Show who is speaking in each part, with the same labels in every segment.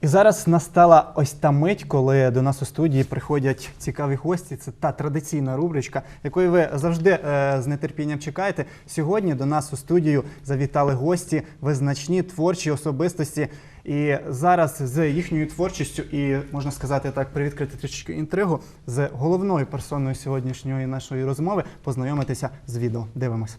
Speaker 1: І зараз настала ось та мить, коли до нас у студії приходять цікаві гості. Це та традиційна рубричка, якої ви завжди е, з нетерпінням чекаєте. Сьогодні до нас у студію завітали гості, визначні творчі особистості. І зараз з їхньою творчістю, і можна сказати так, привідкрити трішечки інтригу з головною персоною сьогоднішньої нашої розмови познайомитися з відео. Дивимось.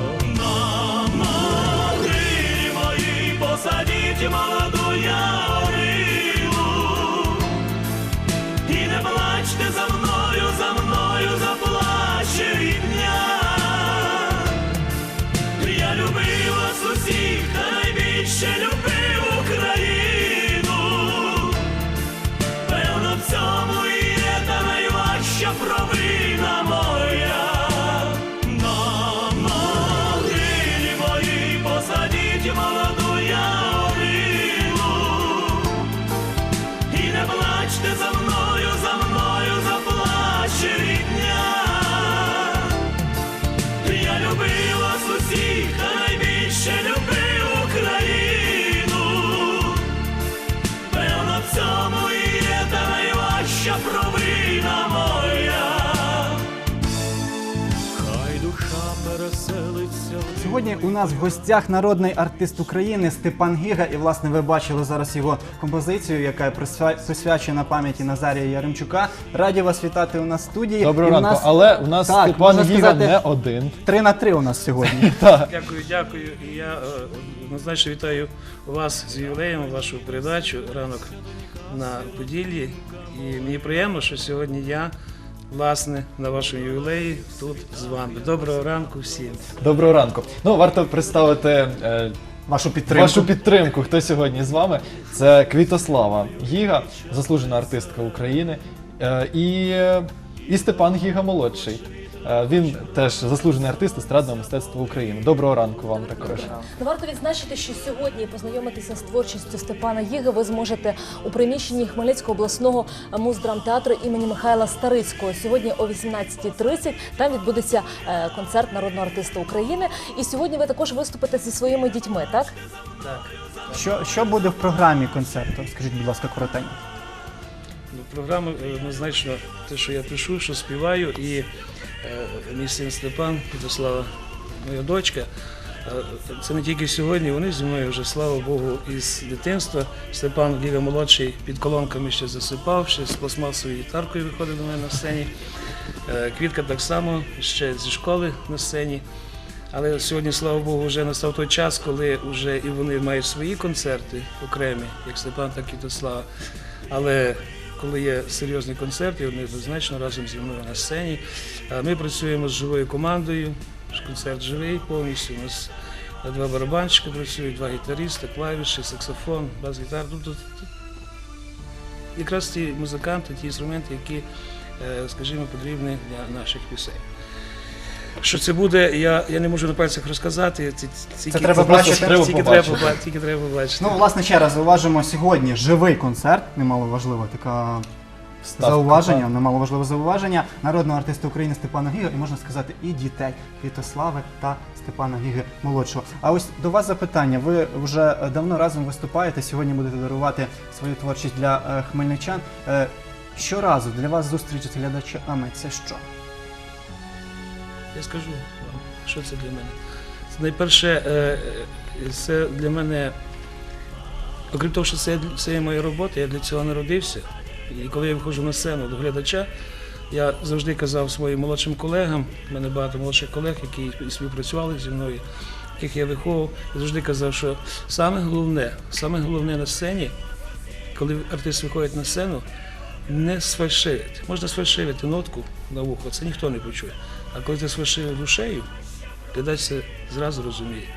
Speaker 2: de Maladoia.
Speaker 1: Сьогодні у нас в гостях народний артист України Степан Гіга. І власне ви бачили зараз його композицію, яка присвя- присвячена пам'яті Назарія Яремчука. Раді вас вітати у нас в студії.
Speaker 3: Доброго ранку.
Speaker 1: нас-
Speaker 3: Але у нас
Speaker 1: Так,
Speaker 3: Степан Гіга
Speaker 1: сказати-
Speaker 3: не один.
Speaker 1: Три на три у нас сьогодні.
Speaker 4: Дякую, дякую. І я е, однозначно вітаю вас з ювілеєм, вашу передачу ранок на Поділлі. І мені приємно, що сьогодні я, власне, на вашому ювілеї тут з вами. Доброго ранку всім.
Speaker 3: Доброго ранку. Ну, варто представити е,
Speaker 1: Вашу підтримку.
Speaker 3: вашу підтримку. Хто сьогодні з вами? Це Квітослава Гіга, заслужена артистка України. Е, і, е, і Степан Гіга молодший. Е, він теж заслужений артист естрадного мистецтва України. Доброго ранку вам також.
Speaker 5: Ну, варто відзначити, що сьогодні познайомитися з творчістю Степана Гіги ви зможете у приміщенні Хмельницького обласного муздрамтеатру імені Михайла Старицького. Сьогодні о 18.30 там відбудеться е, концерт народного артиста України. І сьогодні ви також виступите зі своїми дітьми, так?
Speaker 4: Так.
Speaker 1: Що, що буде в програмі концерту? Скажіть, будь ласка, коротенько.
Speaker 4: Ну, програма е, однозначно те, що я пишу, що співаю, і е, мій син Степан, Святослава, моя дочка. е, Це не тільки сьогодні, вони зі мною вже, слава Богу, із дитинства. Степан Ліга молодший під колонками ще засипав, ще з пластмасовою гітаркою виходив до мене на сцені. Квітка так само ще зі школи на сцені. Але сьогодні, слава Богу, вже настав той час, коли вже і вони мають свої концерти окремі, як Степан, так і Тослава. Але коли є серйозні концерти, вони однозначно разом зі мною на сцені. Ми працюємо з живою командою. Концерт живий повністю. У нас два барабанщики працюють, два гітаристи, клавіші, саксофон, бас-гітар. Тут якраз ті музиканти, ті інструменти, які, е, скажімо, потрібні для наших пісень. Що це буде, я, я не можу на пальцях розказати. Ці- Тільки,
Speaker 1: треба бачити.
Speaker 3: Треба
Speaker 4: тільки, треба, тільки треба побачити.
Speaker 1: Ну, власне, ще раз зауважимо сьогодні живий концерт, немало важливо, така
Speaker 3: Ставка,
Speaker 1: зауваження,
Speaker 3: так.
Speaker 1: немало важливе зауваження народного артиста України Степана Гіга, і можна сказати, і дітей Квітослави та Степана Гіги молодшого. А ось до вас запитання. Ви вже давно разом виступаєте. Сьогодні будете дарувати свою творчість для е, хмельничан. Е, Щоразу для вас зустріч з глядачами це що?
Speaker 4: Я скажу вам, що це для мене. Це найперше, е, е, це для мене, окрім того, що це, це є моя робота, я для цього народився. І коли я виходжу на сцену до глядача, я завжди казав своїм молодшим колегам, в мене багато молодших колег, які співпрацювали зі мною, яких я виховував, я завжди казав, що саме головне, саме головне на сцені, коли артист виходить на сцену, не сфальшивити. Можна сфальшивити нотку на вухо, це ніхто не почує. А коли ти сфальшивив душею, глядач це зразу розуміє.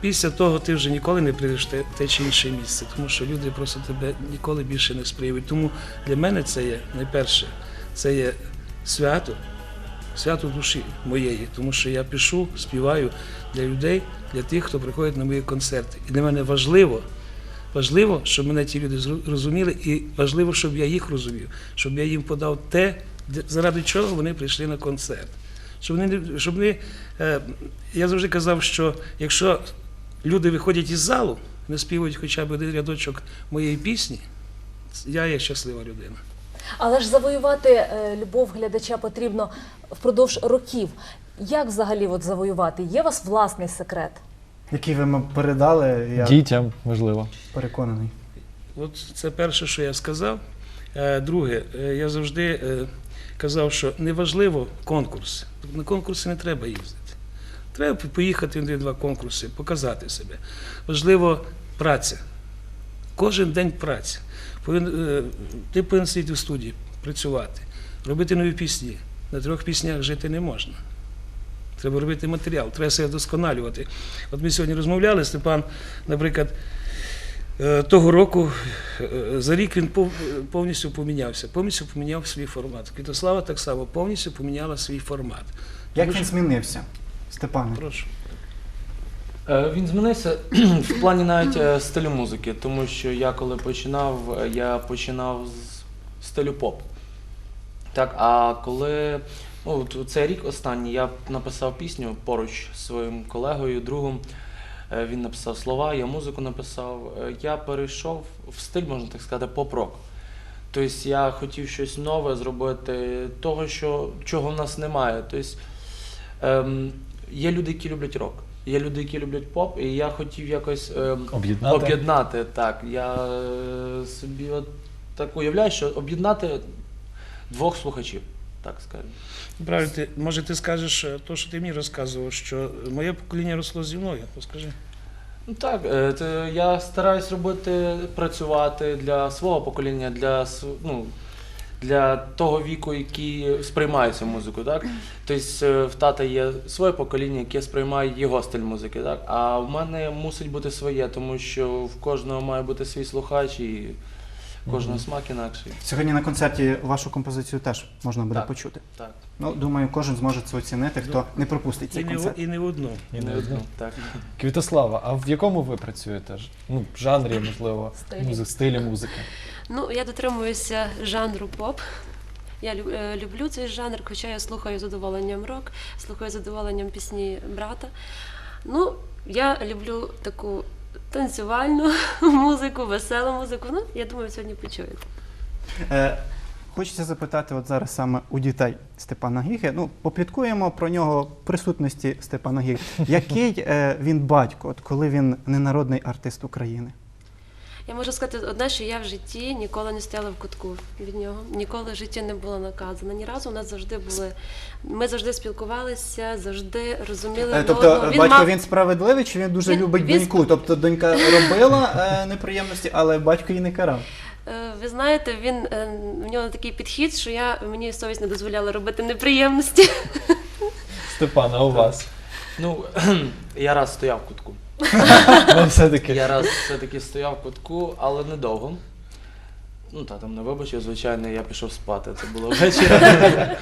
Speaker 4: Після того ти вже ніколи не прийдеш те, те чи інше місце, тому що люди просто тебе ніколи більше не сприймуть. Тому для мене це є найперше, це є свято, свято душі моєї, тому що я пишу, співаю для людей, для тих, хто приходить на мої концерти. І для мене важливо, важливо, щоб мене ті люди зру- розуміли, і важливо, щоб я їх розумів, щоб я їм подав те, заради чого вони прийшли на концерт. Щоб вони, не- щоб вони, е, я завжди казав, що якщо люди виходять із залу, не співають хоча б один рядочок моєї пісні, я є щаслива людина.
Speaker 5: Але ж завоювати е, любов глядача потрібно впродовж років. Як взагалі от завоювати? Є у вас власний секрет?
Speaker 1: Який ви передали, я
Speaker 3: Дітям, можливо.
Speaker 1: переконаний.
Speaker 4: От це перше, що я сказав. Е, Друге, я завжди казав, що неважливо конкурс. На конкурси не треба їздити. Треба поїхати на два конкурси, показати себе. Важливо праця. Кожен день праця. Е, ти повинен сидіти в студії, працювати, робити нові пісні. На трьох піснях жити не можна. Треба робити матеріал, треба себе вдосконалювати. От ми сьогодні розмовляли, Степан, наприклад, Того року е, за рік він повністю помінявся, повністю поміняв свій формат. Квітослава так само повністю поміняла свій формат.
Speaker 1: Як
Speaker 4: Тому
Speaker 1: він
Speaker 4: що-
Speaker 1: змінився, Степане?
Speaker 4: Прошу.
Speaker 6: Е, Він змінився в плані навіть е, стилю музики, тому що я коли починав, е, я починав з стилю поп. Так, а коли ну, цей рік останній я написав пісню поруч з своїм колегою, другом. Е, Він написав слова, я музику написав. Е, Я перейшов в стиль, можна так сказати, поп-рок. Тобто я хотів щось нове зробити, того, що, чого в нас немає. Тобто, ем, є люди, які люблять рок, є люди, які люблять поп, і я хотів якось ем,
Speaker 3: Об'єднати.
Speaker 6: об'єднати. Так, я е, собі от так уявляю, що об'єднати двох слухачів, так скажемо.
Speaker 4: Правильно, ти, може ти скажеш е, то, що ти мені розказував, що моє покоління росло зі мною. Розкажи.
Speaker 6: Ну так, е, це я стараюсь робити, працювати для свого покоління, для ну, для того віку, який сприймає цю музику. Так? Тобто е, в тата є своє покоління, яке сприймає його стиль музики. Так? А в мене мусить бути своє, тому що в кожного має бути свій слухач і кожного смак інакший.
Speaker 1: Сьогодні на концерті вашу композицію теж можна буде
Speaker 6: Так.
Speaker 1: почути.
Speaker 6: Так.
Speaker 1: Ну, думаю, кожен зможе це оцінити, хто не пропустить
Speaker 4: І
Speaker 1: цей
Speaker 4: не, в- і не в одну.
Speaker 3: І
Speaker 6: І
Speaker 3: не одну.
Speaker 6: Так.
Speaker 3: Квітослава, а в якому ви працюєте? ж? Ну, в жанрі, можливо,
Speaker 5: Стилі.
Speaker 3: музик, стилі музики.
Speaker 7: Ну, я дотримуюся жанру поп. Я лю- е, люблю цей жанр, хоча я слухаю з задоволенням рок, слухаю з задоволенням пісні брата. Ну, я люблю таку танцювальну музику, веселу музику. Ну, я думаю, сьогодні почуєте.
Speaker 1: Е, хочеться запитати от зараз саме у дітей Степана Гіги. Ну, попліткуємо про нього в присутності Степана Гіги. Який е, він батько, от коли він ненародний артист України?
Speaker 7: Я можу сказати одне, що я в житті ніколи не стояла в кутку від нього, ніколи в житті не була наказана. Ні разу у нас завжди були. Ми завжди спілкувалися, завжди розуміли.
Speaker 1: Е, тобто
Speaker 7: одного.
Speaker 1: батько
Speaker 7: мав-
Speaker 1: він справедливий чи він дуже
Speaker 7: Він-
Speaker 1: любить
Speaker 7: він
Speaker 1: доньку? Тобто донька робила е, неприємності, але батько її не карав.
Speaker 7: Е, Ви знаєте, він в нього такий підхід, що я мені совість не дозволяла робити неприємності.
Speaker 3: Степан, а у вас?
Speaker 6: Ну, я раз стояв в кутку.
Speaker 3: Ну, все-таки.
Speaker 6: Я раз все-таки стояв в кутку, але недовго. Ну, та там не вибачив, звичайно, я пішов спати. Це було ввечері.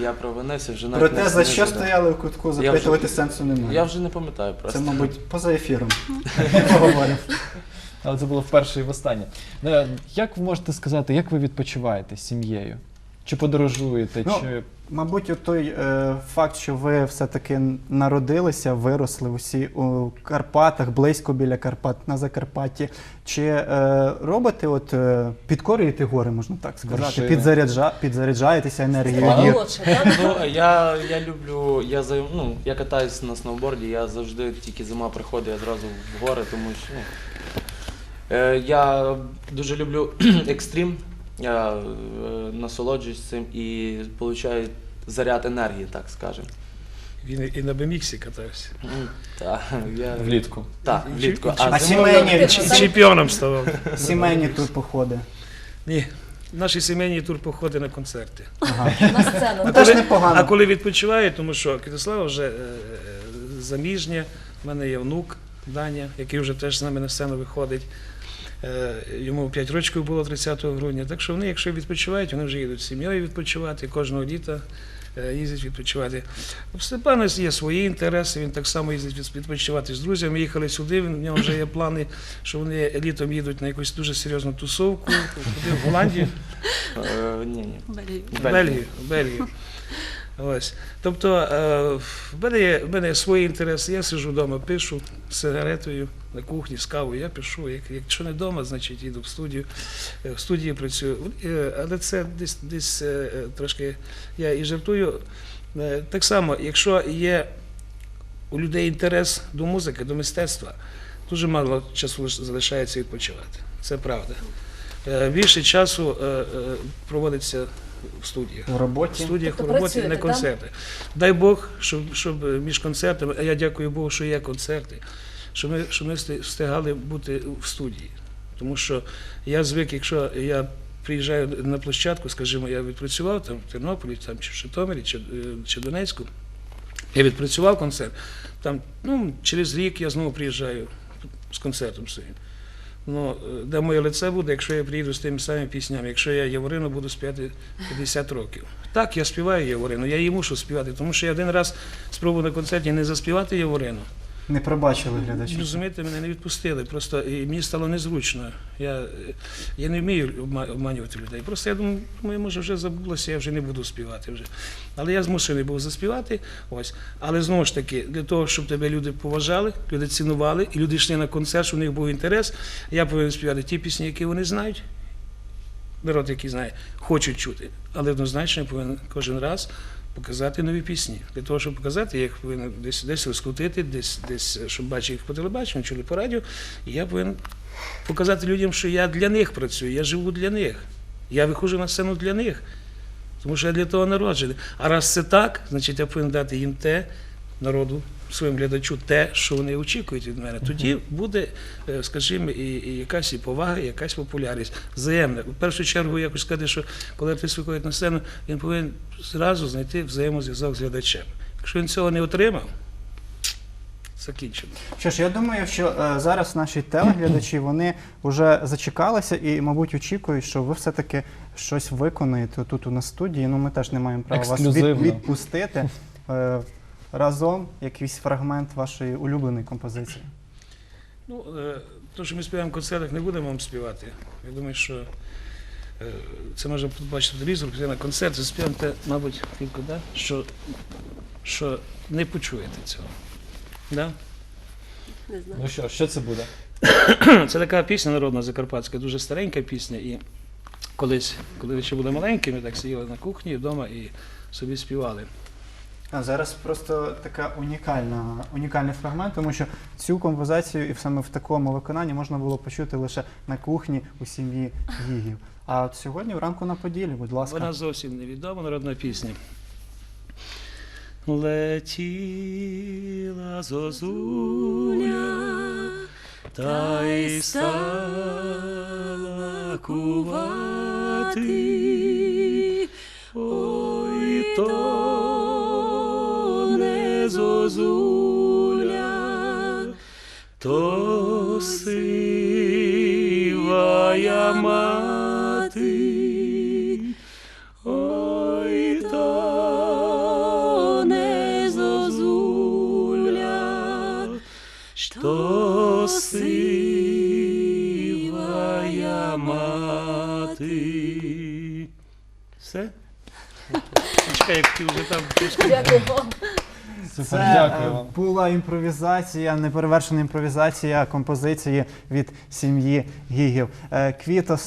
Speaker 6: Я провинився вже навіть
Speaker 1: Проте
Speaker 6: не-
Speaker 1: за
Speaker 6: не
Speaker 1: що
Speaker 6: згадав.
Speaker 1: стояли в кутку, запитувати сенсу немає.
Speaker 6: Я вже не пам'ятаю
Speaker 1: Це,
Speaker 6: просто.
Speaker 1: мабуть, поза ефіром. Поговоримо.
Speaker 3: Але це було вперше і востаннє. Ну, Як ви можете сказати, як ви відпочиваєте з сім'єю? Чи подорожуєте,
Speaker 1: Ну,
Speaker 3: чи
Speaker 1: Мабуть, той е, факт, що ви все-таки народилися, виросли усі у Карпатах, близько біля Карпат, на Закарпатті. Чи е, робите, от е, підкорюєте гори, можна так сказати?
Speaker 3: Вершини.
Speaker 1: Підзаряджа, підзаряджаєте енергією гір?
Speaker 5: молодший, так?
Speaker 6: Ну, я, я люблю, я, за- ну, я катаюсь на сноуборді, я завжди тільки зима приходить, я зразу в гори, тому що ну, е, я дуже люблю екстрім. Я е, насолоджуюсь цим і получаю заряд енергії, так скажемо.
Speaker 4: Він і на беміксі катався.
Speaker 6: Так, я
Speaker 3: Влітку.
Speaker 6: Так, влітку.
Speaker 1: А
Speaker 6: А
Speaker 1: сімейні,
Speaker 4: Чемпіоном ставав.
Speaker 1: сімейні тут походи.
Speaker 4: Ні. Наші сімейні тур походи на концерти.
Speaker 1: Ага.
Speaker 5: На сцену.
Speaker 1: Ну, теж непогано.
Speaker 4: А коли відпочиваю, тому що Квітослава вже е, е, заміжня, в мене є внук Даня, який вже теж з нами на сцену виходить. Е, Йому 5 років було 30 грудня. Так що вони, якщо відпочивають, вони вже їдуть з сім'єю відпочивати, кожного літа е, їздять відпочивати. У Степана є свої інтереси, він так само їздить відпочивати з друзями. Їхали сюди, в нього вже є плани, що вони літом їдуть на якусь дуже серйозну тусовку, куди в Голландію.
Speaker 6: Е, ні, ні.
Speaker 4: Бельгію. В Бельгію. Ось. Тобто е, в мене є, в мене є свої інтереси. Я сиджу вдома, пишу з сигаретою на кухні, з кавою. Я пишу. Як, якщо не вдома, значить їду в студію. Е, В студії працюю. Е, Але це десь, десь трошки я і жартую. Так само, якщо є у людей інтерес до музики, до мистецтва, дуже мало часу лиш- залишається відпочивати. Це правда. Більше часу проводиться в студіях.
Speaker 1: В роботі.
Speaker 4: В студіях,
Speaker 5: Тобто
Speaker 4: в роботі,
Speaker 5: працюєте,
Speaker 4: не
Speaker 5: так?
Speaker 4: концерти. Дай Бог, щоб, щоб між концертами, а я дякую Богу, що є концерти, щоб ми, щоб ми встигали бути в студії. Тому що я звик, якщо я приїжджаю на площадку, скажімо, я відпрацював там в Тернополі, там, чи в Житомирі, чи, е, чи Донецьку, я відпрацював концерт. Там, ну, через рік я знову приїжджаю з концертом своїм. Ну, е, де моє лице буде, якщо я приїду з тими самими піснями, якщо я Яворину буду співати 50 років. Так, я співаю Єврину, я її мушу співати, тому що я один раз спробував на концерті не заспівати Яворину.
Speaker 1: Не пробачили глядачі.
Speaker 4: Розумієте, мене не відпустили. Просто і мені стало незручно. Я, я не вмію обманювати людей. Просто я думаю, думаю, може вже забулося, я вже не буду співати вже. Але я змушений був заспівати. Ось. Але знову ж таки, для того, щоб тебе люди поважали, люди цінували, і люди йшли на концерт, щоб у них був інтерес, я повинен співати ті пісні, які вони знають. Народ, який знає, хочуть чути. Але однозначно повинен кожен раз показати нові пісні. Для того, щоб показати, я їх повинен десь, десь розкрутити, десь, десь, щоб бачити їх по телебаченню, чули по радіо. Я повинен показати людям, що я для них працюю, я живу для них. Я виходжу на сцену для них. Тому що я для того народжений. А раз це так, значить я повинен дати їм те, народу, своїм глядачу, те, що вони очікують від мене. Тоді буде, е, скажімо, і, і якась і повага, і якась популярність. Взаємна. В першу чергу, якось сказати, що коли артист виходить на сцену, він повинен зразу знайти взаємозв'язок з глядачем. Якщо він цього не отримав, закінчено.
Speaker 1: Що ж, я думаю, що е, зараз наші телеглядачі вони вже зачекалися і, мабуть, очікують, що ви все-таки щось виконаєте тут у нас студії. Ну, ми теж не маємо права вас від,
Speaker 3: Ексклюзивно.
Speaker 1: відпустити. Е, разом якийсь фрагмент вашої улюбленої композиції.
Speaker 4: Ну, е, то, що ми співаємо в концертах, не будемо вам співати. Я думаю, що е, це можна побачити по телевізору, піти на концерт, заспіваємо те, мабуть, тільки, да? що, що не почуєте цього. Да?
Speaker 7: Не знаю.
Speaker 3: Ну що, що це буде?
Speaker 4: Це така пісня народна закарпатська, дуже старенька пісня. І колись, коли ще були маленькі, ми так сиділи на кухні вдома і собі співали.
Speaker 1: А зараз просто така унікальна, унікальний фрагмент, тому що цю композицію і саме в такому виконанні можна було почути лише на кухні у сім'ї Гігів. А от сьогодні вранку на Поділі, будь ласка.
Speaker 4: Вона зовсім невідома народна пісня. Летіла зозуля, та й стала кувати. Ой, то зозуля, то сивая мати. Ой, то не зозуля, що сивая мати. Все? Чекай, як ти вже там трішки.
Speaker 5: Дякую.
Speaker 3: Супер,
Speaker 1: Це
Speaker 3: дякую
Speaker 1: е, була імпровізація, неперевершена імпровізація композиції від сім'ї Гігів. Е,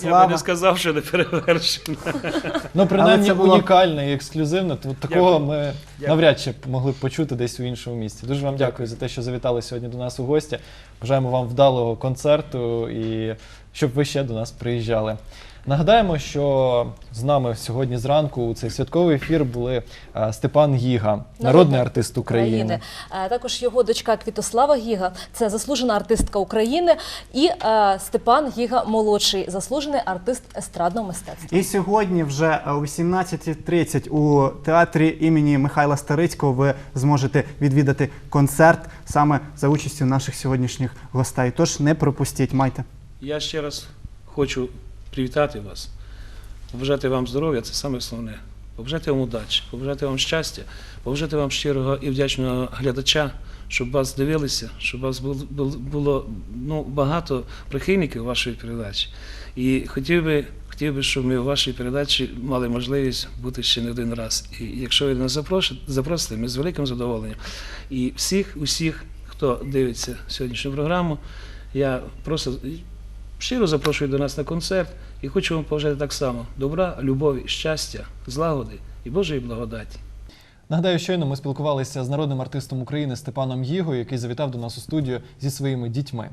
Speaker 4: Я би не сказав, що не перевершено.
Speaker 3: Ну, принаймні,
Speaker 1: це було-
Speaker 3: унікальне і ексклюзивне. Тут такого
Speaker 4: Дякую.
Speaker 3: ми навряд чи б могли б почути десь у іншому місці. Дуже вам дякую за те, що завітали сьогодні до нас у гості. Бажаємо вам вдалого концерту і щоб ви ще до нас приїжджали. Нагадаємо, що з нами сьогодні зранку у цей святковий ефір були е, Степан Гіга, народний артист України.
Speaker 5: Е, Також його дочка Квітослава Гіга, це заслужена артистка України, і е, Степан Гіга молодший, заслужений артист естрадного мистецтва.
Speaker 1: І сьогодні вже о 18.30 у театрі імені Михайла Старицького ви зможете відвідати концерт саме за участю наших сьогоднішніх гостей. Тож не пропустіть, майте.
Speaker 4: Я ще раз хочу привітати вас, побажати вам здоров'я, це саме основне. Побажати вам удачі, побажати вам щастя, побажати вам щирого і вдячного глядача, щоб вас дивилися, щоб вас було, ну, багато прихильників вашої передачі. І хотів би, хотів би, щоб ми у вашій передачі мали можливість бути ще не один раз. І якщо ви нас запросите, ми з великим задоволенням. І всіх, усіх, хто дивиться сьогоднішню програму, я просто щиро запрошую до нас на концерт і хочу вам побажати так само добра, любові, щастя, злагоди і Божої благодаті.
Speaker 3: Нагадаю, щойно ми спілкувалися з народним артистом України Степаном Гіго, який завітав до нас у студію зі своїми дітьми.